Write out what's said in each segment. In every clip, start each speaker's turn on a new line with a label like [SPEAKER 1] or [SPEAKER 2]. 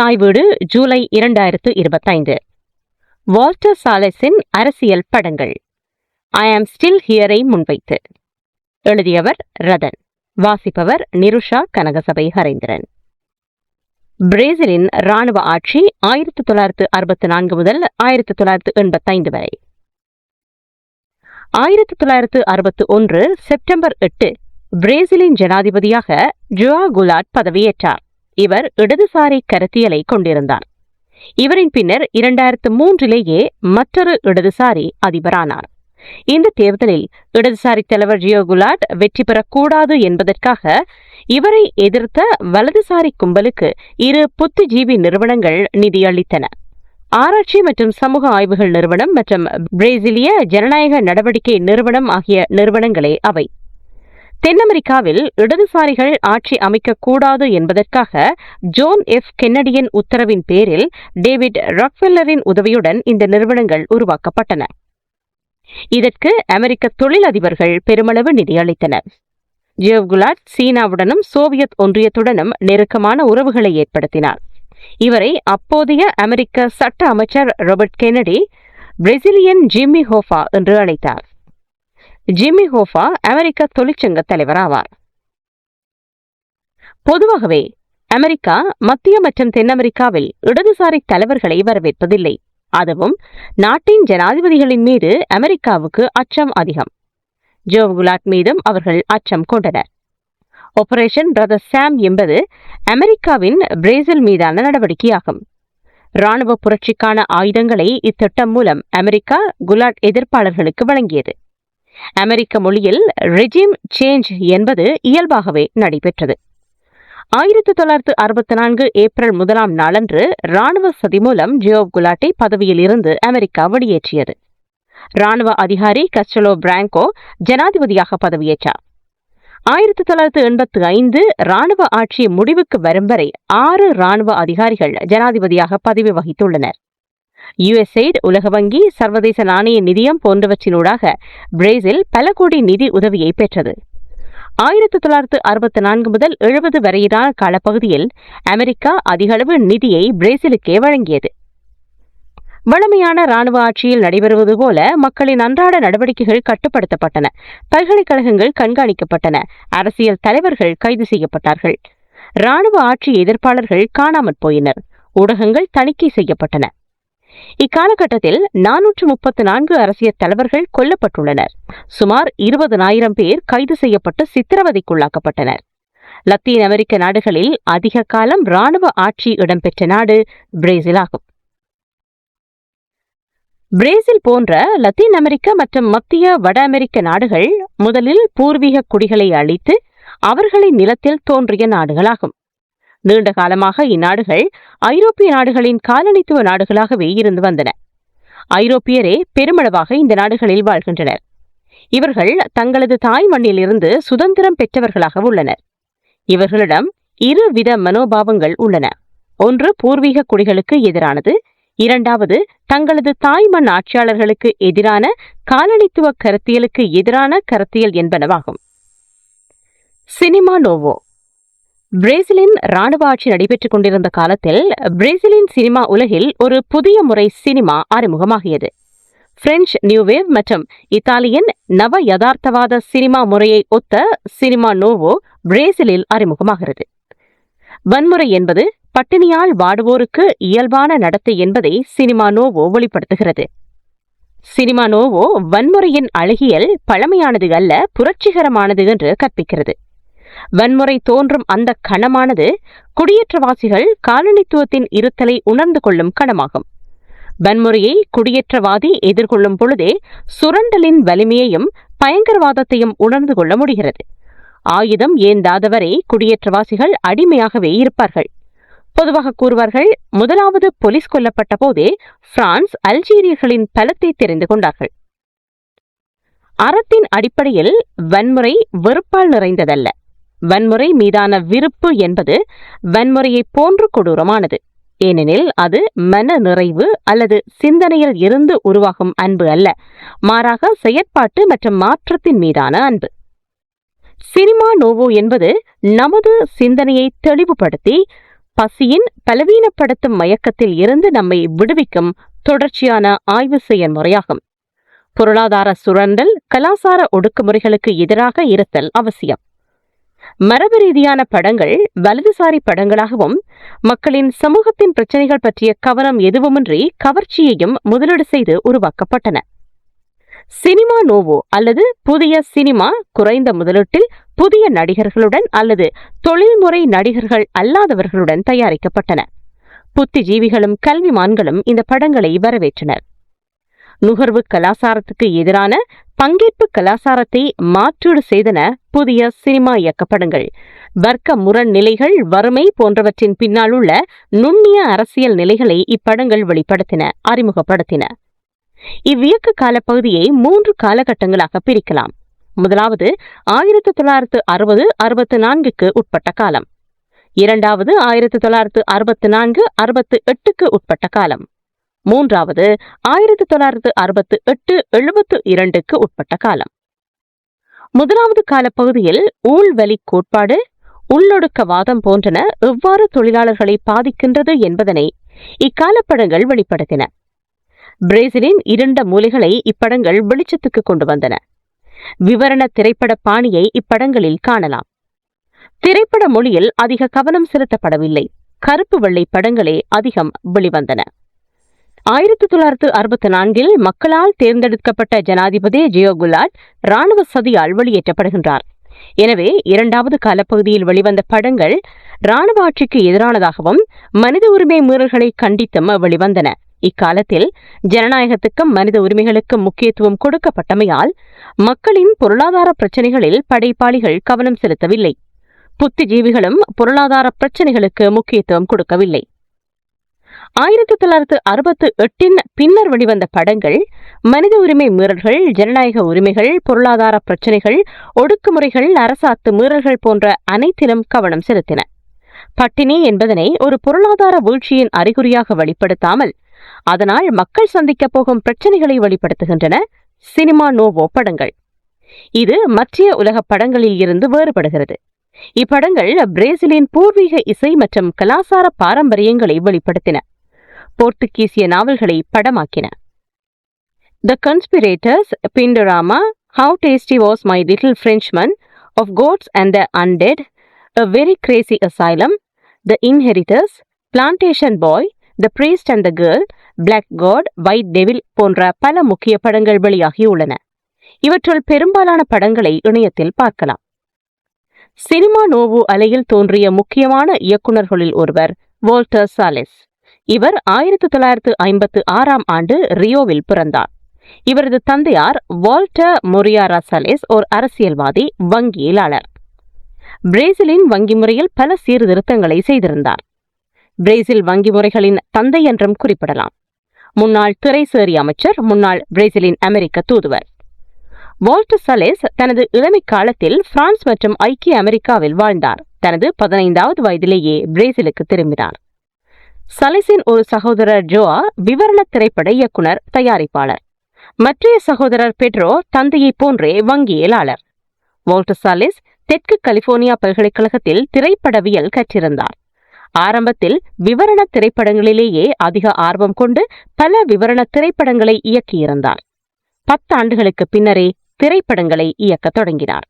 [SPEAKER 1] தாய் வீடு ஜூலை இரண்டாயிரத்து இருபத்தைந்து. வால்டர் சாலஸின் அரசியல் படங்கள். ஐ ஆம் ஸ்டில் ஹியரை முன்வைத்து. எழுதியவர் ரதன். வாசிப்பவர் நிருஷா கனகசபை ஹரேந்திரன். பிரேசிலின் ராணுவ ஆட்சி ஆயிரத்தி தொள்ளாயிரத்து அறுபத்தி நான்கு முதல் ஆயிரத்தி தொள்ளாயிரத்து எண்பத்தைந்து வரை. ஆயிரத்தி தொள்ளாயிரத்து அறுபத்து ஒன்று செப்டம்பர் எட்டு பிரேசிலின் ஜனாதிபதியாக ஜுவா குலாட் பதவியேற்றார். இவர் இடதுசாரி கருத்தியலை கொண்டிருந்தார். இவரின் பின்னர் இரண்டாயிரத்து மூன்றிலேயே மற்றொரு இடதுசாரி அதிபரானார். இந்த தேர்தலில் இடதுசாரி தலைவர் ஜியோ குலாட் வெற்றி பெறக்கூடாது என்பதற்காக இவரை எதிர்த்த வலதுசாரி கும்பலுக்கு இரு புத்திஜீவி நிறுவனங்கள் நிதியளித்தன. ஆராய்ச்சி மற்றும் சமூக ஆய்வுகள் நிறுவனம் மற்றும் பிரேசிலிய ஜனநாயக நடவடிக்கை நிறுவனம் ஆகிய நிறுவனங்களே அவை. தென் அமெரிக்காவில் இடதுசாரிகள் ஆட்சி அமைக்கக்கூடாது என்பதற்காக ஜோன் எஃப். கென்னடியன் உத்தரவின் பேரில் டேவிட் ராக்வெல்லரின் உதவியுடன் இந்த நிறுவனங்கள் உருவாக்கப்பட்டன. இதற்கு அமெரிக்க தொழிலதிபர்கள் பெருமளவு நிதியளித்தனர் ஜேவ் குலாட் சீனாவுடனும் சோவியத் ஒன்றியத்துடனும் நெருக்கமான உறவுகளை ஏற்படுத்தினார். இவரை அப்போதைய அமெரிக்க சட்ட அமைச்சர் Robert Kennedy Brazilian Jimmy Hoffa என்று அழைத்தார். ஜிம்மி ஹோஃபா அமெரிக்க தொழிற்சங்க தலைவர் ஆவார். பொதுவாகவே அமெரிக்கா மத்திய மற்றும் தென் அமெரிக்காவில் இடதுசாரி தலைவர்களை வரவேற்பதில்லை. அதுவும் நாட்டின் ஜனாதிபதிகளின் மீது அமெரிக்காவுக்கு அச்சம் அதிகம். ஜோவ் குலாட் மீதும் அவர்கள் அச்சம் கொண்டனர். ஆபரேஷன் பிரதர் சாம் என்பது அமெரிக்காவின் பிரேசில் மீதான நடவடிக்கையாகும். ராணுவ புரட்சிக்கான ஆயுதங்களை இத்திட்டம் மூலம் அமெரிக்கா குலாட் எதிர்ப்பாளர்களுக்கு வழங்கியது. அமெரிக்க மொழியில் ரெஜிம் சேஞ்ச் என்பது இயல்பாகவே நடைபெற்றது. ஆயிரத்தி தொள்ளாயிரத்து அறுபத்தி நான்கு ஏப்ரல் முதலாம் நாளன்று ராணுவ சதி மூலம் ஜியோவ் குலாட்டை பதவியில் இருந்து அமெரிக்கா வெளியேற்றியது. ராணுவ அதிகாரி கஸ்டலோ பிராங்கோ ஜனாதிபதியாக பதவியேற்றார். ஆயிரத்தி தொள்ளாயிரத்து எண்பத்தி ஐந்து ராணுவ ஆட்சி முடிவுக்கு வரும் வரை ஆறு ராணுவ அதிகாரிகள் ஜனாதிபதியாக பதவி வகித்துள்ளனர். யுஎஸ்எய்ட் உலக வங்கி சர்வதேச நாணய நிதியம் போன்றவற்றினூடாக பிரேசில் பல கோடி நிதி உதவியை பெற்றது. ஆயிரத்தி தொள்ளாயிரத்து அறுபத்தி நான்கு முதல் எழுபது வரையிலான காலப்பகுதியில் அமெரிக்கா அதிகளவு நிதியை பிரேசிலுக்கே வழங்கியது. வளமையான ராணுவ ஆட்சியில் நடைபெறுவது போல மக்களின் அன்றாட நடவடிக்கைகள் கட்டுப்படுத்தப்பட்டன. பல்கலைக்கழகங்கள் கண்காணிக்கப்பட்டன. அரசியல் தலைவர்கள் கைது செய்யப்பட்டார்கள். ராணுவ ஆட்சி எதிர்ப்பாளர்கள் காணாமற் போயினர். ஊடகங்கள் தணிக்கை செய்யப்பட்டன. இக்காலகட்டத்தில் நானூற்று முப்பத்து நான்கு அரசியல் தலைவர்கள் கொல்லப்பட்டுள்ளனர். சுமார் இருபதனாயிரம் பேர் கைது செய்யப்பட்டு சித்திரவதைக்குள்ளாக்கப்பட்டனர். லத்தீன் அமெரிக்க நாடுகளில் அதிக காலம் ராணுவ ஆட்சி இடம்பெற்ற நாடு பிரேசில் ஆகும் பிரேசில் போன்ற லத்தீன் அமெரிக்க மற்றும் மத்திய வட அமெரிக்க நாடுகள் முதலில் பூர்வீக குடிகளை அழித்து அவர்களின் நிலத்தில் தோன்றிய நாடுகளாகும். நீண்ட காலமாக இந்நாடுகள் ஐரோப்பிய நாடுகளின் காலனித்துவ நாடுகளாகவே இருந்து வந்தன. ஐரோப்பியரே பெருமளவாக இந்த நாடுகளில் வாழ்கின்றனர். இவர்கள் தங்களது தாய் மண்ணிலிருந்து சுதந்திரம் பெற்றவர்களாக உள்ளனர். இவர்களிடம் இரு வித மனோபாவங்கள் உள்ளன. ஒன்று பூர்வீக குடிகளுக்கு எதிரானது இரண்டாவது தங்களது தாய் மண் ஆட்சியாளர்களுக்கு எதிரான காலனித்துவ கருத்தியலுக்கு எதிரான கருத்தியல் என்பனவாகும். Cinema Novo. பிரேசிலின் ராணுவ ஆட்சி நடைபெற்றுக் கொண்டிருந்த காலத்தில் பிரேசிலின் சினிமா உலகில் ஒரு புதிய முறை சினிமா அறிமுகமாகியது. பிரெஞ்சு நியூவேவ் மற்றும் இத்தாலியன் நவ யதார்த்தவாத சினிமா முறையை ஒத்த சினிமா நோவோ பிரேசிலில் அறிமுகமாகிறது. வன்முறை என்பது பட்டினியால் வாடுவோருக்கு இயல்பான நடத்தை என்பதை சினிமா நோவோ வெளிப்படுத்துகிறது. சினிமா நோவோ வன்முறையின் அழகியல் பழமையானது அல்ல புரட்சிகரமானது என்று கற்பிக்கிறது. வன்முறை தோன்றும் அந்த கணமானது குடியேற்றவாசிகள் காலனித்துவத்தின் இருத்தலை உணர்ந்து கொள்ளும் கணமாகும். வன்முறையை குடியேற்றவாதி எதிர்கொள்ளும் பொழுதே சுரண்டலின் வலிமையையும் பயங்கரவாதத்தையும் உணர்ந்து கொள்ள முடிகிறது. ஆயுதம் ஏந்தாதவரை குடியேற்றவாசிகள் அடிமையாகவே இருப்பார்கள். பொதுவாக கூறுவார்கள் முதலாவது போலீஸ் கொல்லப்பட்ட போதே பிரான்ஸ் அல்ஜீரியர்களின் பலத்தை தெரிந்து கொண்டார்கள். அறத்தின் அடிப்படையில் வன்முறை வெறுப்பால் நிறைந்ததல்ல. வன்முறை மீதான விருப்பு என்பது வன்முறையை போன்று கொடூரமானது. ஏனெனில் அது மன நிறைவு அல்லது சிந்தனையில் இருந்து உருவாகும் அன்பு அல்ல மாறாக செயற்பாட்டு மற்றும் மாற்றத்தின் மீதான அன்பு. சினிமா நோவோ என்பது நமது சிந்தனையை தெளிவுபடுத்தி பசியின் பலவீனப்படுத்தும் மயக்கத்தில் இருந்து நம்மை விடுவிக்கும் தொடர்ச்சியான ஆய்வு செயல்முறையாகும். பொருளாதார சுரண்டல் கலாசார ஒடுக்குமுறைகளுக்கு எதிராக இருத்தல் அவசியம். மரபு ரீதியான படங்கள் வலதுசாரி படங்களாகவும் மக்களின் சமூகத்தின் பிரச்சனைகள் பற்றிய கவனம் எதுவுமின்றி கவர்ச்சியையும் முதலீடு செய்து உருவாக்கப்பட்டன. சினிமா நோவோ அல்லது புதிய சினிமா குறைந்த முதலீட்டில் புதிய நடிகர்களுடன் அல்லது தொழில்முறை நடிகர்கள் அல்லாதவர்களுடன் தயாரிக்கப்பட்டன. புத்திஜீவிகளும் கல்விமான்களும் இந்த படங்களை வரவேற்றனர். நுகர்வு கலாசாரத்துக்கு எதிரான பங்கேற்பு கலாசாரத்தை மாற்றீடு செய்தன புதிய சினிமா இயக்கப்படங்கள். வர்க்க முரண்நிலைகள் வறுமை போன்றவற்றின் பின்னால் உள்ள நுண்ணிய அரசியல் நிலைகளை இப்படங்கள் வெளிப்படுத்தின அறிமுகப்படுத்தின. இவ்வியக்க காலப்பகுதியை மூன்று காலகட்டங்களாக பிரிக்கலாம். முதலாவது ஆயிரத்தி தொள்ளாயிரத்து அறுபது அறுபத்து நான்குக்கு உட்பட்ட காலம். இரண்டாவது ஆயிரத்தி தொள்ளாயிரத்து அறுபத்து நான்கு அறுபத்து எட்டுக்கு உட்பட்ட காலம். மூன்றாவது ஆயிரத்தி தொள்ளாயிரத்து அறுபத்து எட்டு எழுபத்து இரண்டுக்கு உட்பட்ட காலம். முதலாவது காலப்பகுதியில் ஊழ்வலி கோட்பாடு உள்ளொடுக்கவாதம் போன்றன எவ்வாறு தொழிலாளர்களை பாதிக்கின்றது என்பதனை இக்காலப்படங்கள் வெளிப்படுத்தின. பிரேசிலின் இருண்ட மூலைகளை இப்படங்கள் வெளிச்சத்துக்கு கொண்டு வந்தன. விவரண திரைப்பட பாணியை இப்படங்களில் காணலாம். திரைப்பட மொழியில் அதிக கவனம் செலுத்தப்படவில்லை. கருப்பு வெள்ளை படங்களே அதிகம் வெளிவந்தன. ஆயிரத்தி தொள்ளாயிரத்து அறுபத்தி நான்கில் மக்களால் தேர்ந்தெடுக்கப்பட்ட ஜனாதிபதி ஜியோ குலாட் ராணுவ சதியால் வெளியேற்றப்படுகின்றார். எனவே இரண்டாவது காலப்பகுதியில் வெளிவந்த படங்கள் ராணுவ ஆட்சிக்கு எதிரானதாகவும் மனித உரிமை மீறல்களை கண்டித்தும் வெளிவந்தன. இக்காலத்தில் ஜனநாயகத்துக்கும் மனித உரிமைகளுக்கும் முக்கியத்துவம் கொடுக்கப்பட்டமையால் மக்களின் பொருளாதார பிரச்சினைகளில் படைப்பாளிகள் கவனம் செலுத்தவில்லை. புத்திஜீவிகளும் பொருளாதார பிரச்சினைகளுக்கு முக்கியத்துவம் கொடுக்கவில்லை. ஆயிரத்தி தொள்ளாயிரத்து அறுபத்து எட்டின் பின்னர் வெளிவந்த படங்கள் மனித உரிமை மீறல்கள் ஜனநாயக உரிமைகள் பொருளாதார பிரச்சினைகள் ஒடுக்குமுறைகள் அரசாத்து மீறல்கள் போன்ற அனைத்திலும் கவனம் செலுத்தின. பட்டினி என்பதனை ஒரு பொருளாதார வீழ்ச்சியின் அறிகுறியாக வெளிப்படுத்தாமல் அதனால் மக்கள் சந்திக்கப் போகும் பிரச்சனைகளை வெளிப்படுத்துகின்றன சினிமா நோவோ படங்கள். இது மற்ற உலக படங்களில் இருந்து வேறுபடுகிறது. இப்படங்கள் பிரேசிலின் பூர்வீக இசை மற்றும் கலாசார பாரம்பரியங்களை வெளிப்படுத்தின. போர்த்துகீசிய நாவல்களை படமாக்கின. The conspirators Pindorama how tasty was my little Frenchman of gods and the undead a very crazy asylum the inheritors plantation boy the priest and the girl black god white devil போன்ற பல முக்கிய படங்கள் வெளியாகியுள்ளன இவற்றுள் பெரும்பாலான படங்களை இணையத்தில் பார்க்கலாம். சினிமா நோவு அலையில் தோன்றிய முக்கியமான இயக்குநர்களில் ஒருவர் வோல்டர் சாலிஸ் இவர் ஆயிரத்தி தொள்ளாயிரத்து ஐம்பத்து ஆறாம் ஆண்டு ரியோவில் பிறந்தார். இவரது தந்தையார் வால்டர் மொரியாரா சலேஸ் ஓர் அரசியல்வாதி வங்கியலாளர். பிரேசிலின் வங்கி முறையில் பல சீர்திருத்தங்களை செய்திருந்தார். பிரேசில் வங்கி முறைகளின் தந்தை என்றும் குறிப்பிடலாம். முன்னாள் திரைசேரி அமைச்சர் முன்னாள் பிரேசிலின் அமெரிக்க தூதுவர். வால்டர் சலேஸ் தனது இளமை காலத்தில் பிரான்ஸ் மற்றும் ஐக்கிய அமெரிக்காவில் வாழ்ந்தார். தனது பதினைந்தாவது வயதிலேயே பிரேசிலுக்கு திரும்பினார். சலிசின் ஒரு சகோதரர் ஜோா விவரண திரைப்பட இயக்குனர் தயாரிப்பாளர். மற்றைய சகோதரர் பெட்ரோ தந்தையைப் போன்றே வங்கியலாளர். வால்டர் சாலிஸ் தெற்கு கலிபோர்னியா பல்கலைக்கழகத்தில் திரைப்படவியல் கற்றிருந்தார். ஆரம்பத்தில் விவரண திரைப்படங்களிலேயே அதிக ஆர்வம் கொண்டு பல விவரண திரைப்படங்களை இயக்கியிருந்தார். பத்தாண்டுகளுக்கு பின்னரே திரைப்படங்களை இயக்க தொடங்கினார்.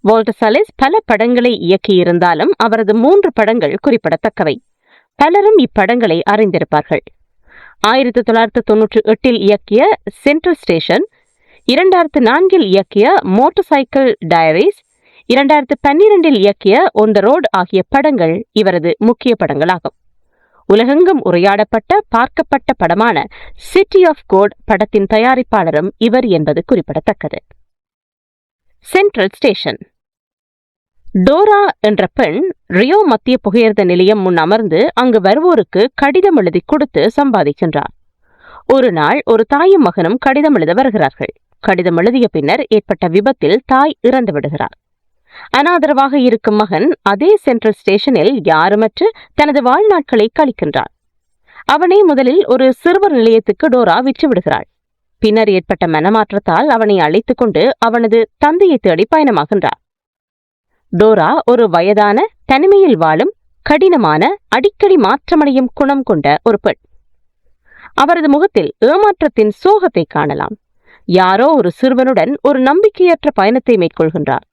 [SPEAKER 1] வால்டர் சலிஸ் பல படங்களை இயக்கியிருந்தாலும் அவரது மூன்று படங்கள் குறிப்பிடத்தக்கவை. பலரும் இப்படங்களை அறிந்திருப்பார்கள். ஆயிரத்தி தொள்ளாயிரத்து தொன்னூற்றி எட்டில் இயக்கிய சென்ட்ரல் ஸ்டேஷன் இரண்டாயிரத்து நான்கில் இயக்கிய மோட்டார் சைக்கிள் டயரிஸ் இரண்டாயிரத்து பன்னிரெண்டில் இயக்கிய ஒன் த ரோட் ஆகிய படங்கள் இவரது முக்கிய படங்களாகும். உலகெங்கும் உரையாடப்பட்ட பார்க்கப்பட்ட படமான சிட்டி ஆஃப் கோட் படத்தின் தயாரிப்பாளரும் இவர் என்பது குறிப்பிடத்தக்கது. சென்ட்ரல் ஸ்டேஷன் டோரா என்ற பெண் ரியோ மத்திய புகையிரத நிலையம் முன் அமர்ந்து அங்கு வருவோருக்கு கடிதம் எழுதி கொடுத்து சம்பாதிக்கின்றார். ஒரு நாள் ஒரு தாயும் மகனும் கடிதம் எழுத வருகிறார்கள். கடிதம் எழுதிய பின்னர் ஏற்பட்ட விபத்தில் தாய் இறந்து விடுகிறார். அனாதரவாக இருக்கும் மகன் அதே சென்ட்ரல் ஸ்டேஷனில் யாருமற்று தனது வாழ்நாட்களை கழிக்கின்றார். அவனை முதலில் ஒரு சிறுவர் நிலையத்துக்கு டோரா விற்று விடுகிறாள். பின்னர் ஏற்பட்ட மனமாற்றத்தால் அவனை அழைத்துக் கொண்டு அவனது தந்தையை தேடி பயணமாகின்றார். டோரா ஒரு வயதான தனிமையில் வாழும் கடினமான அடிக்கடி மாற்றமடையும் குணம் கொண்ட ஒரு பெண். அவரது முகத்தில் ஏமாற்றத்தின் சோகத்தை காணலாம். யாரோ ஒரு சிறுவனுடன் ஒரு நம்பிக்கையற்ற பயணத்தை மேற்கொள்கின்றார்.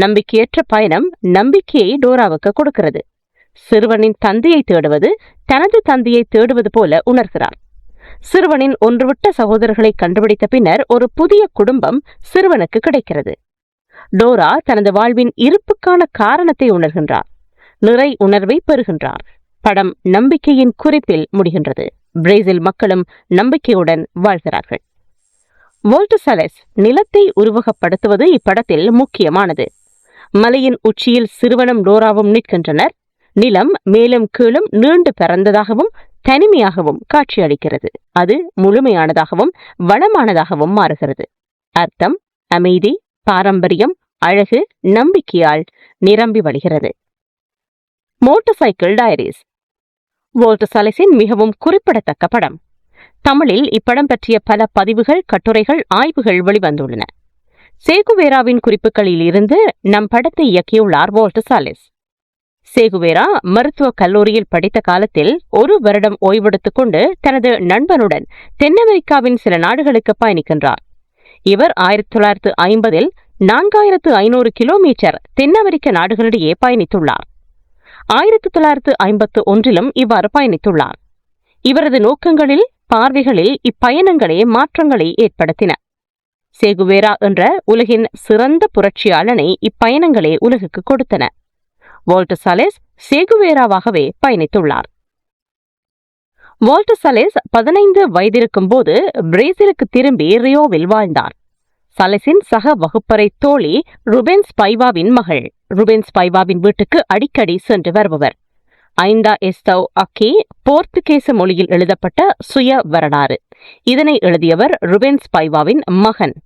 [SPEAKER 1] நம்பிக்கையற்ற பயணம் நம்பிக்கையை டோராவுக்கு கொடுக்கிறது. சிறுவனின் தந்தையை தேடுவது தனது தந்தையை தேடுவது போல உணர்கிறார். சிறுவனின் ஒன்றுவிட்ட சகோதரர்களை கண்டுபிடித்த பின்னர் ஒரு புதிய குடும்பம் சிறுவனுக்கு கிடைக்கிறது. டோரா தனது வாழ்வின் இருப்புக்கான காரணத்தை உணர்கின்றார். நிறை உணர்வை பெறுகின்றார். படம் நம்பிக்கையின் குறிப்பில் முடிகின்றது. பிரேசில் மக்களும் நம்பிக்கையுடன் வாழ்கிறார்கள். வோல்டசலஸ் நிலத்தை உருவகப்படுத்துவது இப்படத்தில் முக்கியமானது. மலையின் உச்சியில் சிறுவனும் டோராவும் நிற்கின்றனர். நிலம் மேலும் கீழும் நீண்டு பறந்ததாகவும் தனிமையாகவும் காட்சியளிக்கிறது. அது முழுமையானதாகவும் வளமானதாகவும் மாறுகிறது. அர்த்தம் அமைதி பாரம்பரியம் அழகு நம்பிக்கையால் நிரம்பி வழிகிறது. மோட்டார் சைக்கிள் டயரிஸ் வோல்டசலஸின் மிகவும் குறிப்பிடத்தக்க படம். தமிழில் இப்படம் பற்றிய பல பதிவுகள் கட்டுரைகள் ஆய்வுகள் வெளிவந்துள்ளன. சேகுவேராவின் குறிப்புகளில் இருந்து நம் படத்தை இயக்கியுள்ளார் வோல்டசாலிஸ் சேகுவேரா மருத்துவக் கல்லூரியில் படித்த காலத்தில் ஒரு வருடம் ஓய்வெடுத்துக் கொண்டு தனது நண்பனுடன் தென் அமெரிக்காவின் சில நாடுகளுக்கு பயணிக்கின்றார். இவர் ஆயிரத்தி தொள்ளாயிரத்து ஐம்பதில் நான்காயிரத்து ஐநூறு கிலோமீட்டர் தென் அமெரிக்க நாடுகளிடையே பயணித்துள்ளார். ஆயிரத்தி தொள்ளாயிரத்து ஐம்பத்து ஒன்றிலும் இவ்வாறு பயணித்துள்ளார். இவரது நோக்கங்களில் பார்வைகளில் இப்பயணங்களே மாற்றங்களை ஏற்படுத்தின. சேகுவேரா என்ற உலகின் சிறந்த புரட்சியாளனை இப்பயணங்களே உலகுக்கு கொடுத்தன. வால்டர் சலேஸ் சேகுவேராவாகவே பயணித்துள்ளார். வால்டர் சலேஸ் பதினைந்து வயதிருக்கும் போது பிரேசிலுக்கு திரும்பி ரியோவில் வாழ்ந்தார். சலசின் சக வகுப்பறை தோழி ருபென்ஸ் பைவாவின் மகள். ருபென்ஸ் பைவாவின் வீட்டுக்கு அடிக்கடி சென்று வருபவர். ஐந்தா எஸ்தவ் அக்கி போர்த்துகேச மொழியில் எழுதப்பட்ட சுய வரலாறு. இதனை எழுதியவர் ருபென்ஸ் பைவாவின் மகன்.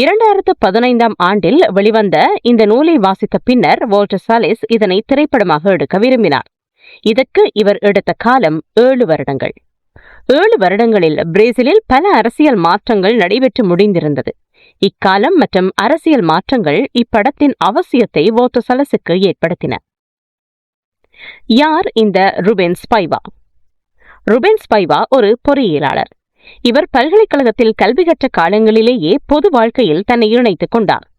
[SPEAKER 1] இரண்டாயிரத்து பதினைந்தாம் ஆண்டில் வெளிவந்த இந்த நூலை வாசித்த பின்னர் வால்டர் சாலிஸ் இதனை திரைப்படமாக எடுக்க விரும்பினார். இதற்கு இவர் எடுத்த காலம் ஏழு வருடங்கள். ஏழு வருடங்களில் பிரேசிலில் பல அரசியல் மாற்றங்கள் நடைபெற்று முடிந்திருந்தது. இக்காலம் மற்றும் அரசியல் மாற்றங்கள் இப்படத்தின் அவசியத்தை வோட்டோசலஸுக்கு ஏற்படுத்தின. யார் இந்த ருபென்ஸ் பைவா ருபென்ஸ் பைவா ஒரு பொறியியலாளர். இவர் பல்கலைக்கழகத்தில் கல்வி கற்ற காலங்களிலேயே பொது வாழ்க்கையில் தன்னை இணைத்துக் கொண்டார்.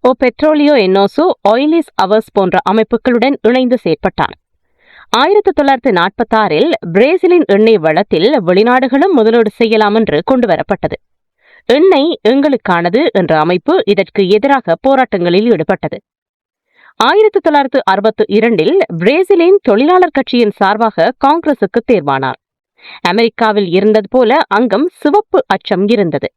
[SPEAKER 1] ஓ பெட்ரோலியோ என்னோசோ ஆயிலிஸ் அவர்ஸ் போன்ற அமைப்புகளுடன் இணைந்து செயற்பட்டார். ஆயிரத்தி தொள்ளாயிரத்தி நாற்பத்தாறில் பிரேசிலின் எண்ணெய் வளத்தில் வெளிநாடுகளும் முதலீடு செய்யலாம் என்று கொண்டுவரப்பட்டது. எண்ணெய் எங்களுக்கானது என்ற அமைப்பு இதற்கு எதிராக போராட்டங்களில் ஈடுபட்டது. ஆயிரத்தி தொள்ளாயிரத்து அறுபத்தி இரண்டில் பிரேசிலின் தொழிலாளர் கட்சியின் சார்பாக காங்கிரசுக்கு தேர்வானார். அமெரிக்காவில் இருந்தது போல அங்கம் சிவப்பு அச்சம் இருந்தது.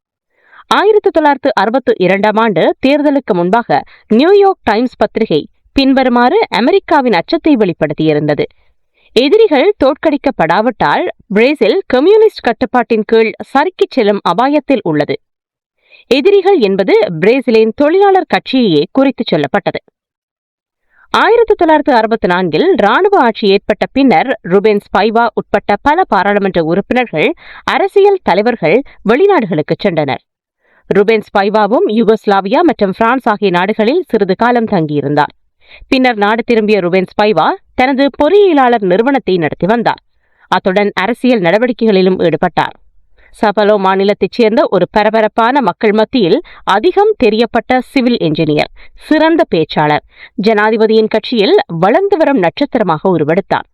[SPEAKER 1] ஆயிரத்தி தொள்ளாயிரத்து அறுபத்தி இரண்டாம் ஆண்டு தேர்தலுக்கு முன்பாக நியூயார்க் டைம்ஸ் பத்திரிகை பின்வருமாறு அமெரிக்காவின் அச்சத்தை வெளிப்படுத்தியிருந்தது. எதிரிகள் தோற்கடிக்கப்படாவிட்டால் பிரேசில் கம்யூனிஸ்ட் கட்டுப்பாட்டின் கீழ் சறுக்கிச் செல்லும் அபாயத்தில் உள்ளது. எதிரிகள் என்பது பிரேசிலின் தொழிலாளர் கட்சியையே குறித்துச் சொல்லப்பட்டது. ஆயிரத்தி தொள்ளாயிரத்தி அறுபத்தி நான்கில் ராணுவ ஆட்சி ஏற்பட்ட பின்னர் ருபென்ஸ் பைவா உட்பட்ட பல பாராளுமன்ற உறுப்பினர்கள் அரசியல் தலைவர்கள் வெளிநாடுகளுக்கு சென்றனர். ருபென்ஸ் பைவாவும் யுகோஸ்லாவியா மற்றும் பிரான்ஸ் ஆகிய நாடுகளில் சிறிது காலம் தங்கியிருந்தார். பின்னர் நாடு திரும்பிய ருபென்ஸ் பைவா தனது பொறியியலாளர் நிறுவனத்தை நடத்தி வந்தார். அத்துடன் அரசியல் நடவடிக்கைகளிலும் ஈடுபட்டார். சபலோ மாநிலத்தைச் சேர்ந்த ஒரு பரபரப்பான மக்கள் மத்தியில் அதிகம் தெரியப்பட்ட சிவில் என்ஜினியர் சிறந்த பேச்சாளர் ஜனாதிபதியின் கட்சியில் வளர்ந்து வரும் நட்சத்திரமாக உருவெடுத்தார்.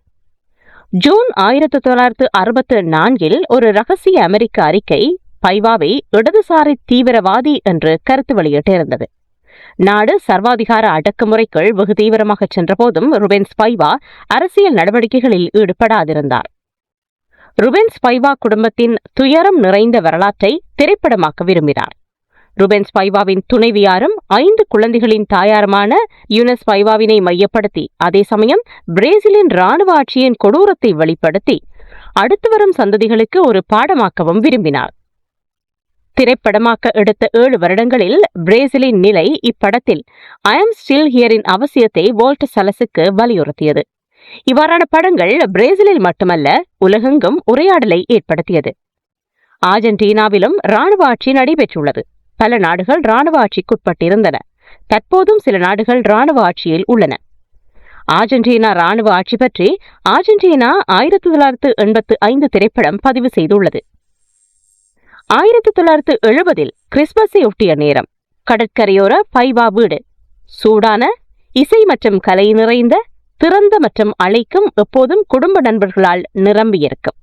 [SPEAKER 1] ஜூன் ஆயிரத்தி தொள்ளாயிரத்து அறுபத்து நான்கில் ஒரு ரகசிய அமெரிக்க அறிக்கை பைவாவை இடதுசாரி தீவிரவாதி என்று கருத்து வெளியிட்டிருந்தது. நாடு சர்வாதிகார அடக்குமுறைக்குள் வெகு தீவிரமாக சென்றபோதும் ருபென்ஸ் பைவா அரசியல் நடவடிக்கைகளில் ஈடுபடாதிருந்தார். ருபென்ஸ் பைவா குடும்பத்தின் துயரம் நிறைந்த வரலாற்றை திரைப்படமாக்க விரும்பினார். ருபென்ஸ் பைவாவின் துணைவியாரும் ஐந்து குழந்தைகளின் தாயாருமான யுனஸ் பைவாவினை மையப்படுத்தி அதே சமயம் பிரேசிலின் ராணுவ ஆட்சியின் கொடூரத்தை வெளிப்படுத்தி அடுத்து வரும் சந்ததிகளுக்கு ஒரு பாடமாக்கவும் விரும்பினார். திரைப்படமாக்க எடுத்த ஏழு வருடங்களில் பிரேசிலின் நிலை இப்படத்தில் ஐ ஆம் ஸ்டில் ஹியரின் அவசியத்தை வோல்ட் சலசுக்கு வலியுறுத்தியது. இவ்வாறான படங்கள் பிரேசிலில் மட்டுமல்ல உலகெங்கும் உரையாடலை ஏற்படுத்தியது. ஆர்ஜென்டினாவிலும் ராணுவ ஆட்சி நடைபெற்றுள்ளது. பல நாடுகள் ராணுவ ஆட்சிக்குட்பட்டிருந்தன. தற்போதும் சில நாடுகள் ராணுவ ஆட்சியில் உள்ளன. ஆர்ஜென்டினா ராணுவ ஆட்சி பற்றி ஆர்ஜென்டினா ஆயிரத்தி தொள்ளாயிரத்து எண்பத்து ஐந்து திரைப்படம் பதிவு செய்துள்ளது. ஆயிரத்தி தொள்ளாயிரத்து எழுபதில் கிறிஸ்துமஸை ஒட்டிய நேரம். கடற்கரையோர பைவா வீடு. சூடான இசை மற்றும் கலை நிறைந்த திறந்த மற்றும் அழைக்கும் எப்போதும் குடும்ப நண்பர்களால் நிரம்பியிருக்கும்.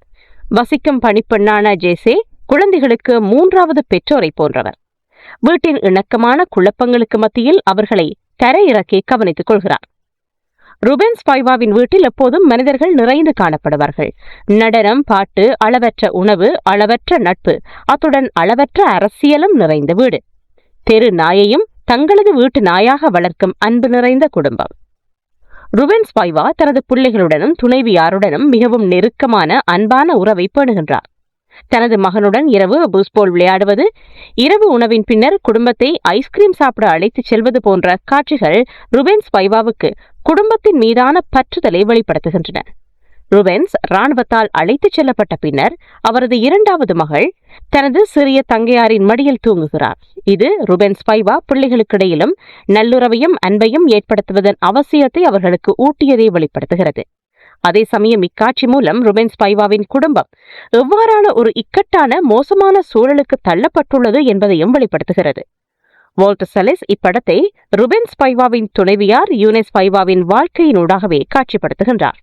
[SPEAKER 1] வசிக்கும் பணிப்பெண்ணான ஜேசே குழந்தைகளுக்கு மூன்றாவது பெற்றோரை போன்றவர். வீட்டின் இணக்கமான குழப்பங்களுக்கு மத்தியில் அவர்களை தரையிறக்கி கவனித்துக் கொள்கிறார். ருபென்ஸ் பைவாவின் வீட்டில் எப்போதும் மனிதர்கள் நிறைந்து காணப்படுவார்கள். நடனம் பாட்டு அளவற்ற உணவு அளவற்ற நட்பு அத்துடன் அளவற்ற அரசியலும் நிறைந்த வீடு. தெரு நாயையும் தங்களது வீட்டு நாயாக வளர்க்கும் அன்பு நிறைந்த குடும்பம். ருபென்ஸ் பாய்வா தனது பிள்ளைகளுடனும் துணைவியாருடனும் மிகவும் நெருக்கமான அன்பான உறவை பேணுகின்றார். தனது மகனுடன் இரவு பூஸ்போல் விளையாடுவது இரவு உணவின் பின்னர் குடும்பத்தை ஐஸ்கிரீம் சாப்பிட அழைத்துச் செல்வது போன்ற காட்சிகள் ருபென்ஸ் பைவாவுக்கு குடும்பத்தின் மீதான பற்றுதலை வெளிப்படுத்துகின்றன. ருபென்ஸ் ராணுவத்தால் அழைத்துச் செல்லப்பட்ட பின்னர் அவரது இரண்டாவது மகள் தனது சிறிய தங்கையாரின் மடியில் தூங்குகிறார். இது ருபென்ஸ் பைவா பிள்ளைகளுக்கிடையிலும் நல்லுறவையும் அன்பையும் ஏற்படுத்துவதன் அவசியத்தை அவர்களுக்கு ஊட்டியதை வெளிப்படுத்துகிறது. அதே சமயம் இக்காட்சி மூலம் ருபென்ஸ் பைவாவின் குடும்பம் எவ்வாறான ஒரு இக்கட்டான மோசமான சூழலுக்கு தள்ளப்பட்டுள்ளது என்பதையும் வெளிப்படுத்துகிறது. வோல்டசலிஸ் இப்படத்தை ருபென்ஸ் பைவாவின் துணைவியார் யூனெஸ் பைவாவின் வாழ்க்கையினூடாகவே காட்சிப்படுத்துகின்றார்.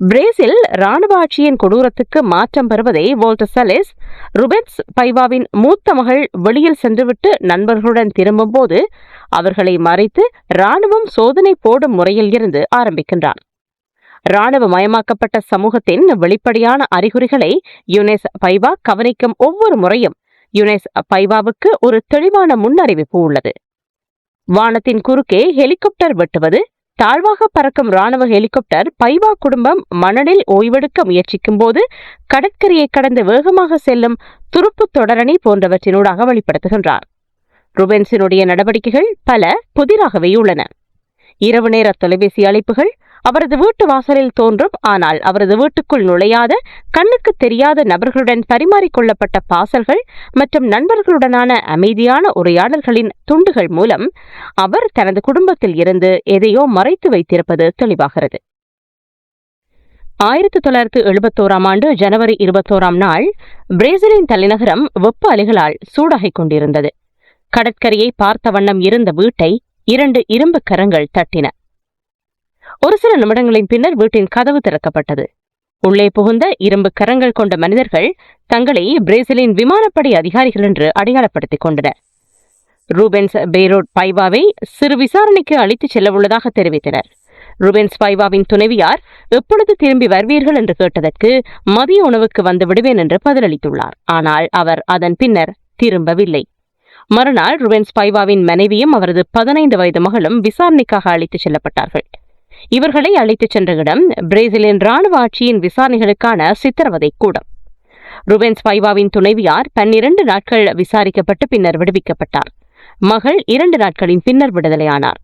[SPEAKER 1] பிரேசில் ராணுவ ஆட்சியின் கொடூரத்துக்கு மாற்றம் பெறுவதை வோல்டசலிஸ் ருபென்ஸ் பைவாவின் மூத்த மகள் வெளியில் சென்றுவிட்டு நண்பர்களுடன் திரும்பும்போது அவர்களை மறைத்து ராணுவம் சோதனை போடும் முறையில் இருந்து ஆரம்பிக்கின்றார் ராணுவ மயமாக்கப்பட்ட சமூகத்தின் வெளிப்படையான அறிகுறிகளை யுனெஸ் பைவா கவனிக்கும் ஒவ்வொரு முறையும் யுனெஸ் பைவாவுக்கு ஒரு தெளிவான முன்னறிவிப்பு உள்ளது. வானத்தின் குறுக்கே ஹெலிகாப்டர் வெட்டுவது தாழ்வாக பறக்கும் ராணுவ ஹெலிகாப்டர் பைவா குடும்பம் மணலில் ஓய்வெடுக்க முயற்சிக்கும் போது கடற்கரையை கடந்து வேகமாக செல்லும் துருப்பு தொடரணி போன்றவற்றினூடாக வெளிப்படுத்துகின்றார். ருபென்சினுடைய நடவடிக்கைகள் பல புதிராகவே உள்ளன. இரவு நேர தொலைபேசி அழைப்புகள் அவரது வீட்டு வாசலில் தோன்றும். ஆனால் அவரது வீட்டுக்குள் நுழையாத கண்ணுக்கு தெரியாத நபர்களுடன் பரிமாறிக்கொள்ளப்பட்ட பாசல்கள் மற்றும் நண்பர்களுடனான அமைதியான உரையாடல்களின் துண்டுகள் மூலம் அவர் தனது குடும்பத்தில் இருந்து எதையோ மறைத்து வைத்திருப்பது தெளிவாகிறது. ஆயிரத்தி தொள்ளாயிரத்தி எழுபத்தோராம் ஆண்டு ஜனவரி இருபத்தோராம் நாள் பிரேசிலின் தலைநகரம் வெப்ப அலைகளால் சூடாகிக் கொண்டிருந்தது. கடற்கரையை பார்த்த வண்ணம் இருந்த வீட்டை இரண்டு இரும்பு கரங்கள் தட்டின. ஒரு சில நிமிடங்களின் பின்னர் வீட்டின் கதவு திறக்கப்பட்டது. உள்ளே புகுந்த இரும்பு கரங்கள் கொண்ட மனிதர்கள் தங்களை பிரேசிலின் விமானப்படை அதிகாரிகள் என்று அடையாளப்படுத்திக் கொண்டனர். ரூபென்ஸ் பேரோட் பைவாவை சிறு விசாரணைக்கு அழைத்துச் செல்லவுள்ளதாக தெரிவித்தனர். ரூபென்ஸ் பைவாவின் துணைவியார் எப்பொழுது திரும்பி வருவீர்கள்? என்று கேட்டதற்கு மதிய உணவுக்கு வந்து விடுவேன் என்று பதிலளித்துள்ளார். ஆனால் அவர் அதன் பின்னர் திரும்பவில்லை. மறுநாள் ருவென்ஸ் பைவாவின் மனைவியும் அவரது பதினைந்து வயது மகளும் விசாரணைக்காக அழைத்துச் செல்லப்பட்டார்கள். இவர்களை அழைத்துச் சென்ற இடம் பிரேசிலின் ராணுவ ஆட்சியின் விசாரணைகளுக்கான சித்திரவதை கூடம். ருபென்ஸ் பைவாவின் துணைவியார் பன்னிரண்டு நாட்கள் விசாரிக்கப்பட்டு பின்னர் விடுவிக்கப்பட்டார். மகள் இரண்டு நாட்களின் பின்னர் விடுதலையானார்.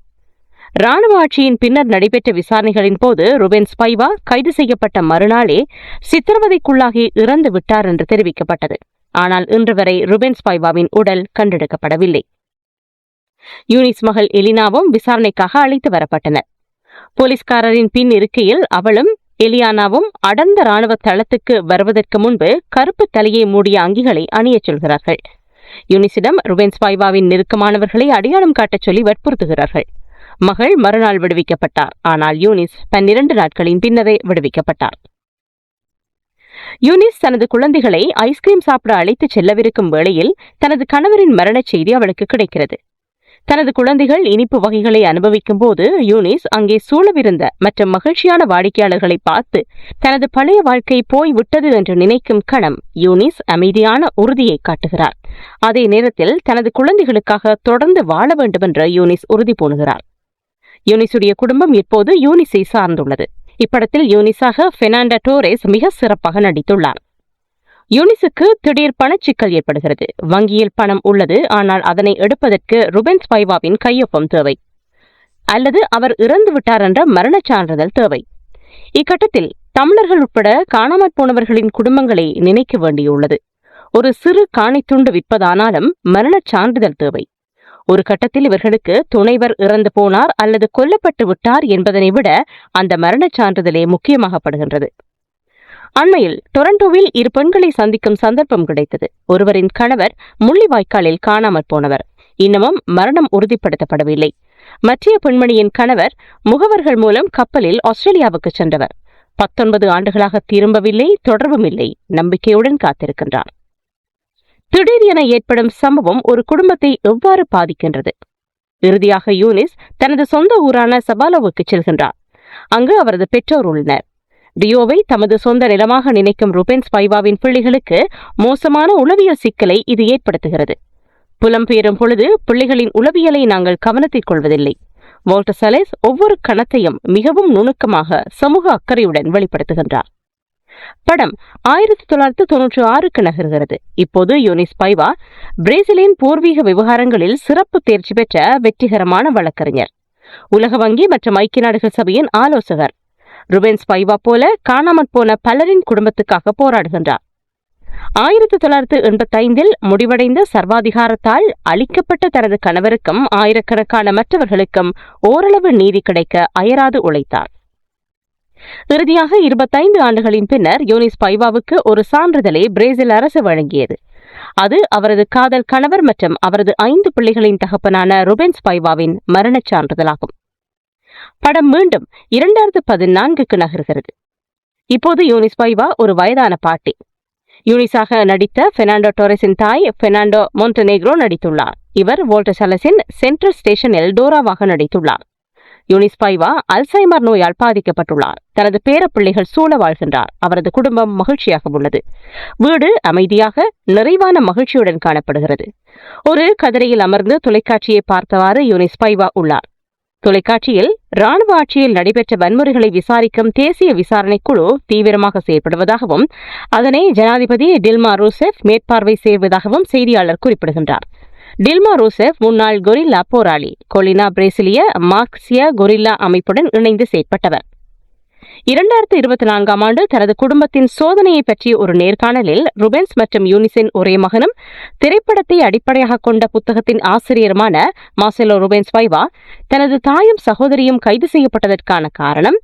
[SPEAKER 1] ராணுவ ஆட்சியின் பின்னர் நடைபெற்ற விசாரணைகளின் போது ருபென்ஸ் பைவா கைது செய்யப்பட்ட மறுநாளே சித்திரவதைக்குள்ளாகி இறந்து விட்டார் என்று தெரிவிக்கப்பட்டது. ஆனால் இன்று வரை ருபென்ஸ் பாய்வாவின் உடல் கண்டெடுக்கப்படவில்லை. யூனிஸ் மகள் எலினாவும் விசாரணைக்காக அழைத்து வரப்பட்டனர். போலீஸ்காரரின் பின் இருக்கையில் அவளும் எலியானாவும் அடர்ந்த ராணுவ தளத்துக்கு வருவதற்கு முன்பு கருப்பு தலையை மூடிய அங்கிகளை அணியச் சொல்கிறார்கள். யூனிசிடம் ருபென்ஸ் பாய்வாவின் நெருக்கமானவர்களை அடையாளம் காட்டச் சொல்லி வற்புறுத்துகிறார்கள். மகள் மறுநாள் விடுவிக்கப்பட்டார். ஆனால் யூனிஸ் பன்னிரண்டு நாட்களின் பின்னரே விடுவிக்கப்பட்டார். யூனிஸ் தனது குழந்தைகளை ஐஸ்கிரீம் சாப்பிட அழைத்துச் செல்லவிருக்கும் வேளையில் தனது கணவரின் மரணச் செய்தி அவளுக்கு கிடைக்கிறது. தனது குழந்தைகள் இனிப்பு வகைகளை அனுபவிக்கும் போது யூனிஸ் அங்கே சூழவிருந்த மற்றும் மகிழ்ச்சியான வாடிக்கையாளர்களை பார்த்து தனது பழைய வாழ்க்கை போய் விட்டது என்று நினைக்கும் கணம் யூனிஸ் அமைதியான உறுதியை காட்டுகிறார். அதே நேரத்தில் தனது குழந்தைகளுக்காக தொடர்ந்து வாழ வேண்டும் என்று யூனிஸ் உறுதி பூணுகிறார். யூனிஸுடைய குடும்பம் இப்போது யூனிஸை சார்ந்துள்ளது. இப்படத்தில் யூனிஸாக பெர்னாண்டா டோரேஸ் மிக சிறப்பாக நடித்துள்ளார். யூனிஸுக்கு திடீர் பணச்சிக்கல் ஏற்படுகிறது. வங்கியில் பணம் உள்ளது ஆனால் அதனை எடுப்பதற்கு ருபென்ஸ் பைவாவின் கையொப்பம் தேவை. அல்லது அவர் இறந்து விட்டார் என்ற மரணச் சான்றிதழ் தேவை. இக்கட்டத்தில் தமிழர்கள் உட்பட காணாமற் போனவர்களின் குடும்பங்களை நினைக்க வேண்டியுள்ளது. ஒரு சிறு காணித்துண்டு விற்பதானாலும் மரணச் சான்றிதழ் தேவை. ஒரு கட்டத்தில் இவர்களுக்கு துணைவர் இறந்து போனார் அல்லது கொல்லப்பட்டு விட்டார் என்பதனை விட அந்த மரணச் சான்றிதழே முக்கியமாகப்படுகின்றது. அண்மையில் டொரண்டோவில் இரு பெண்களை சந்திக்கும் சந்தர்ப்பம் கிடைத்தது. ஒருவரின் கணவர் முள்ளிவாய்க்காலில் காணாமற் போனவர். இன்னமும் மரணம் உறுதிப்படுத்தப்படவில்லை. மற்றைய பெண்மணியின் கணவர் முகவர்கள் மூலம் கப்பலில் ஆஸ்திரேலியாவுக்கு சென்றவர். பத்தொன்பது ஆண்டுகளாக திரும்பவில்லை தொடர்பும் இல்லை நம்பிக்கையுடன் காத்திருக்கின்றார். திடீர் என ஏற்படும் சம்பவம் ஒரு குடும்பத்தை எவ்வாறு பாதிக்கின்றது? இறுதியாக யூனிஸ் தனது சொந்த ஊரான சபாலோவுக்கு செல்கின்றார். அங்கு அவரது பெற்றோர் உள்ளனர். டியோவை தமது சொந்த நிலமாக நினைக்கும் ருபென்ஸ் பைவாவின் பிள்ளைகளுக்கு மோசமான உளவியல் சிக்கலை இது ஏற்படுத்துகிறது. புலம்பெயரும் பொழுது பிள்ளைகளின் உளவியலை நாங்கள் கவனத்தில் கொள்வதில்லை. வால்டர் சலேஸ் ஒவ்வொரு கணத்தையும் மிகவும் நுணுக்கமாக சமூக அக்கறையுடன் வெளிப்படுத்துகின்றார். படம் ஆயிரத்தி தொள்ளாயிரத்தி தொன்னூற்றி ஆறுக்கு நகர்கிறது. இப்போது யூனிஸ் பைவா பிரேசிலின் பூர்வீக விவகாரங்களில் சிறப்பு தேர்ச்சி பெற்ற வெற்றிகரமான வழக்கறிஞர். உலக வங்கி மற்றும் ஐக்கிய நாடுகள் சபையின் ஆலோசகர். ருபென்ஸ் பைவா போல காணாமற் போன பலரின் குடும்பத்துக்காக போராடுகின்றார். ஆயிரத்தி தொள்ளாயிரத்து எண்பத்தைந்தில் முடிவடைந்த சர்வாதிகாரத்தால் அளிக்கப்பட்ட தனது கணவருக்கும் ஆயிரக்கணக்கான மற்றவர்களுக்கும் ஓரளவு நீதி கிடைக்க அயராது உழைத்தார். இறுதியாக இருபத்தைந்து ஆண்டுகளின் பின்னர் யோனிஸ் பைவாவுக்கு ஒரு சான்றிதழை பிரேசில் அரசு வழங்கியது. அது அவரது காதல் கணவர் மற்றும் அவரது ஐந்து பிள்ளைகளின் தகப்பனான ருபென்ஸ் பைவாவின் மரணச் சான்றிதழாகும். படம் மீண்டும் இரண்டாயிரத்து பதினான்குக்கு நகர்கிறது. இப்போது யூனிஸ் பைவா ஒரு வயதான பாட்டி. யூனிஸாக நடித்த பெர்னாண்டோ டோரஸின் தாய் பெர்னாண்டோ மொண்டனேக்ரோ நடித்துள்ளார். இவர் வோல்டசலஸின் சென்ட்ரல் ஸ்டேஷனில் டோராவாக நடித்துள்ளார். யூனிஸ் பைவா அல்சைமர் நோயால் பாதிக்கப்பட்டுள்ளார் தனது பேரப்பிள்ளைகள் சூழ வாழ்கின்றார். அவரது குடும்பம் மகிழ்ச்சியாக உள்ளது. வீடு அமைதியாக நிறைவான மகிழ்ச்சியுடன் காணப்படுகிறது. ஒரு கதிரையில் அமர்ந்து தொலைக்காட்சியை பார்த்தவாறு யூனிஸ் பைவா உள்ளார். தொலைக்காட்சியில் ராணுவ ஆட்சியில் நடைபெற்ற வன்முறைகளை விசாரிக்கும் தேசிய விசாரணை குழு தீவிரமாக செயல்படுவதாகவும் அதனை ஜனாதிபதி டில்மா ரூசெஃப் மேற்பார்வை செய்வதாகவும் செய்தியாளர் குறிப்பிடுகின்றார். டில்மா ரூசெஃப் முன்னாள் கொரில்லா போராளி. கொலினா பிரேசிலிய மார்க்சிய கொரில்லா அமைப்புடன் இணைந்து செயற்பட்டவர். இரண்டாயிரத்து இருபத்தி நான்காம் ஆண்டு தனது குடும்பத்தின் சோதனையை பற்றிய ஒரு நேர்காணலில் ருபென்ஸ் மற்றும் யூனிசின் ஒரே மகனும் திரைப்படத்தை அடிப்படையாக கொண்ட புத்தகத்தின் ஆசிரியருமான மாசெலோ ருபென்ஸ் வைவா தனது தாயும் சகோதரியும் கைது செய்யப்பட்டதற்கான காரணம்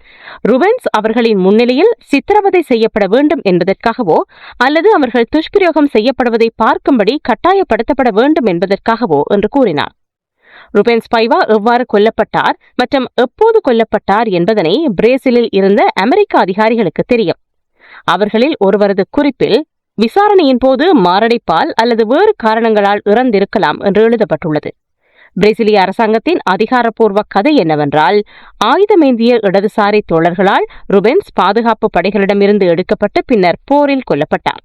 [SPEAKER 1] ருபென்ஸ் அவர்களின் முன்னிலையில் சித்திரவதை செய்யப்பட வேண்டும் என்பதற்காகவோ அல்லது அவர்கள் துஷ்பிரயோகம் செய்யப்படுவதை பார்க்கும்படி கட்டாயப்படுத்தப்பட வேண்டும் என்பதற்காகவோ என்று கூறினார். ருபென்ஸ் பைவா எவ்வாறு கொல்லப்பட்டார் மற்றும் எப்போது கொல்லப்பட்டார் என்பதனை பிரேசிலில் இருந்த அமெரிக்க அதிகாரிகளுக்கு தெரியும். அவர்களில் ஒருவரது குறிப்பில் விசாரணையின் போது மாரடைப்பால் அல்லது வேறு காரணங்களால் இறந்திருக்கலாம் என்று எழுதப்பட்டுள்ளது. பிரேசிலிய அரசாங்கத்தின் அதிகாரப்பூர்வ கதை என்னவென்றால் ஆயுதமேந்திய இடதுசாரி தோழர்களால் ருபென்ஸ் பாதுகாப்பு படைகளிடமிருந்து எடுக்கப்பட்டு பின்னர் போரில் கொல்லப்பட்டார்.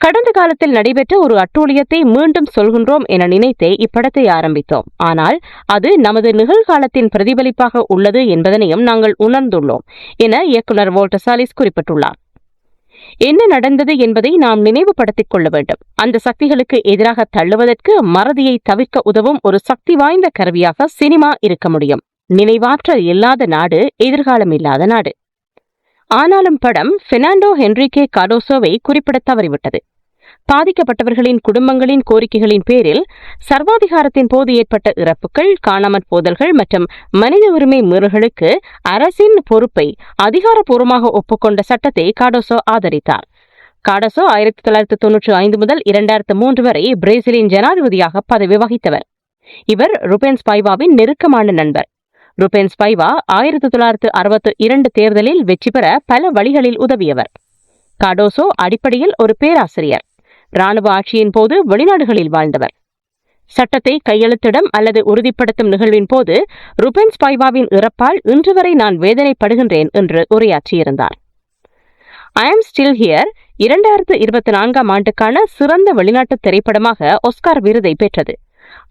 [SPEAKER 1] கடந்த காலத்தில் நடைபெற்ற ஒரு அட்டூழியத்தை மீண்டும் சொல்கின்றோம் என நினைத்தே இப்படத்தை ஆரம்பித்தோம். ஆனால் அது நமது நிகழ்காலத்தின் பிரதிபலிப்பாக உள்ளது என்பதனையும் நாங்கள் உணர்ந்துள்ளோம் என இயக்குநர் வோல்டசாலிஸ் குறிப்பிட்டுள்ளார். என்ன நடந்தது என்பதை நாம் நினைவுபடுத்திக் கொள்ள வேண்டும். அந்த சக்திகளுக்கு எதிராக தள்ளுவதற்கு மறதியை தவிர்க்க உதவும் ஒரு சக்தி வாய்ந்த கருவியாக சினிமா இருக்க முடியும். நினைவாற்றல் இல்லாத நாடு எதிர்காலம் இல்லாத நாடு. ஆனாலும் படம் பெர்னாண்டோ ஹென்ரிகே காடோசோவை குறிப்பிட தவறிவிட்டது. பாதிக்கப்பட்டவர்களின் குடும்பங்களின் கோரிக்கைகளின் பேரில் சர்வாதிகாரத்தின் போது ஏற்பட்ட இறப்புகள் காணாமற் போதல்கள் மற்றும் மனித உரிமை மீறல்களுக்கு அரசின் பொறுப்பை அதிகாரப்பூர்வமாக ஒப்புக்கொண்ட சட்டத்தை காடோசோ ஆதரித்தார். காடோசோ ஆயிரத்தி தொள்ளாயிரத்தி தொன்னூற்றி ஐந்து முதல் இரண்டாயிரத்து மூன்று வரை பிரேசிலின் ஜனாதிபதியாக பதவி வகித்தவர். இவர் ருபென்ஸ் பைவாவின் நெருக்கமான நண்பர். ருபென்ஸ் பைவா ஆயிரத்தி தொள்ளாயிரத்து அறுபத்தி இரண்டு தேர்தலில் வெற்றி பெற பல வழிகளில் உதவியவர். காடோசோ அடிப்படையில் ஒரு பேராசிரியர். ராணுவ ஆட்சியின் போது வெளிநாடுகளில் வாழ்ந்தவர். சட்டத்தை கையெழுத்திடம் அல்லது உறுதிப்படுத்தும் நிகழ்வின் போது ருபென்ஸ் பைவாவின் இறப்பால் இன்று வரை நான் வேதனைப்படுகின்றேன் என்று உரையாற்றியிருந்தார். ஐ எம் ஸ்டில் ஹியர் இரண்டாயிரத்து இருபத்தி நான்காம் ஆண்டுக்கான சிறந்த வெளிநாட்டு திரைப்படமாக ஒஸ்கார் விருதை பெற்றது.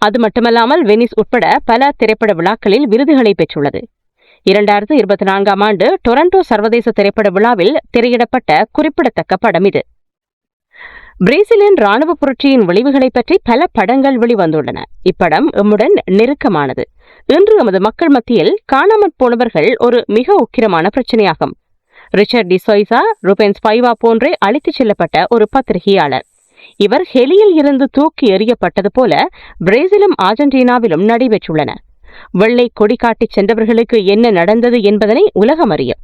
[SPEAKER 1] அது மட்டுமல்லாமல் வெனிஸ் உட்பட பல திரைப்பட விழாக்களில் விருதுகளை பெற்றுள்ளது. இரண்டாயிரத்து இருபத்தி நான்காம் ஆண்டு டொரண்டோ சர்வதேச திரைப்பட விழாவில் திரையிடப்பட்ட குறிப்பிடத்தக்க படம் இது. பிரேசிலின் ராணுவ புரட்சியின் விளைவுகளை பற்றி பல படங்கள் வெளிவந்துள்ளன. இப்படம் எம்முடன் நெருக்கமானது. இன்று நமது மக்கள் மத்தியில் காணாமற் போனவர்கள் ஒரு மிக உக்கிரமான பிரச்சனையாகும். ரிச்சர்ட் டிசோய்சா ருபென்ஸ் பைவா போன்றே அழைத்துச் செல்லப்பட்ட ஒரு பத்திரிகையாளர். இவர் ஹெலியில் இருந்து தூக்கி எறியப்பட்டது போல பிரேசிலும் அர்ஜென்டினாவிலும் நடைபெற்றுள்ளன. வெள்ளை கொடி காட்டிச் சென்றவர்களுக்கு என்ன நடந்தது என்பதனை உலகம் அறியும்.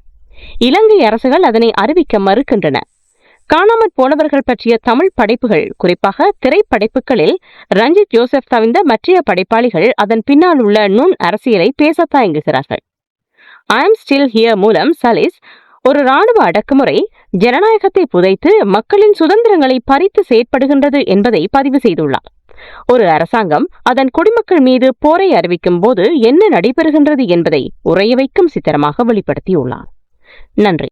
[SPEAKER 1] இலங்கை அரசுகள் அதனை அறிவிக்க மறுக்கின்றன. காணாமற் போனவர்கள் பற்றிய தமிழ் படைப்புகள் குறிப்பாக திரைப்படைப்புகளில் ரஞ்சித் ஜோசப் தவிர்ந்த மற்றைய படைப்பாளிகள் அதன் பின்னால் உள்ள நுண் அரசியலை பேச தயங்குகிறார்கள். ஐ எம் ஸ்டில் ஹியர் மூலம் சலிஸ் ஒரு ராணுவ அடக்குமுறை ஜனநாயகத்தை புதைத்து மக்களின் சுதந்திரங்களை பறித்து செயற்படுகின்றது என்பதை பதிவு செய்துள்ளார். ஒரு அரசாங்கம் அதன் குடிமக்கள் மீது போரை அறிவிக்கும் போது என்ன நடைபெறுகின்றது என்பதை உறைய வைக்கும் சித்திரமாக வெளிப்படுத்தியுள்ளார். நன்றி.